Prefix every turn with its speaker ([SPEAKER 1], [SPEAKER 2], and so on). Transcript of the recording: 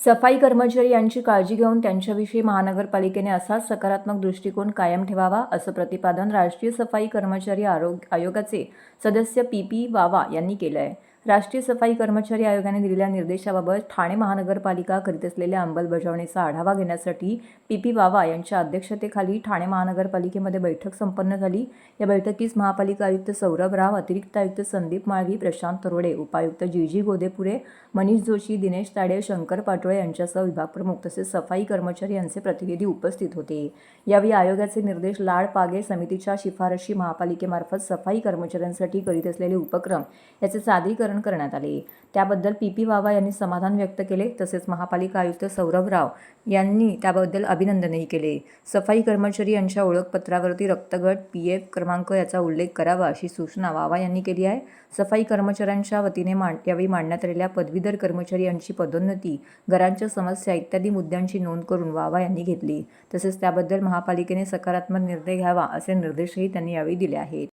[SPEAKER 1] सफाई कर्मचारी यांची काळजी घेऊन त्यांच्याविषयी महानगरपालिकेने असाच सकारात्मक दृष्टिकोन कायम ठेवावा असं प्रतिपादन राष्ट्रीय सफाई कर्मचारी आरोग्य आयोगाचे सदस्य पी पी वावा यांनी केलं आहे राष्ट्रीय सफाई कर्मचारी आयोगाने दिलेल्या निर्देशाबाबत ठाणे महानगरपालिका करीत असलेल्या अंमलबजावणीचा आढावा घेण्यासाठी पी पी बावा यांच्या अध्यक्षतेखाली ठाणे महानगरपालिकेमध्ये बैठक संपन्न झाली. या बैठकीस महापालिका आयुक्त सौरभ राव अतिरिक्त आयुक्त संदीप माळवी प्रशांत तरोडे उपायुक्त जी जी गोदेपुरे मनीष जोशी दिनेश ताडे शंकर पाटोळे यांच्यासह विभागप्रमुख तसेच सफाई कर्मचारी यांचे प्रतिनिधी उपस्थित होते. यावेळी आयोगाचे निर्देश लाड पागे समितीच्या शिफारशी महापालिकेमार्फत सफाई कर्मचाऱ्यांसाठी करीत असलेले उपक्रम याचे सादरीकरण करण्यात आले. त्याबद्दल पी पी वावा यांनी समाधान व्यक्त केले. तसेच महापालिका आयुक्त सौरभ राव यांनी त्याबद्दल अभिनंदनही केले. सफाई कर्मचारी यांच्या ओळखपत्रावरती रक्तगट पी एफ क्रमांक याचा उल्लेख करावा अशी सूचना वावा यांनी केली आहे. सफाई कर्मचाऱ्यांच्या वतीने मांड यावेळी मांडण्यात आलेल्या पदवीधर कर्मचारी यांची पदोन्नती घरांच्या समस्या इत्यादी मुद्द्यांची नोंद करून वावा यांनी घेतली. तसेच त्याबद्दल महापालिकेने सकारात्मक निर्णय घ्यावा असे निर्देशही त्यांनी यावेळी दिले आहेत.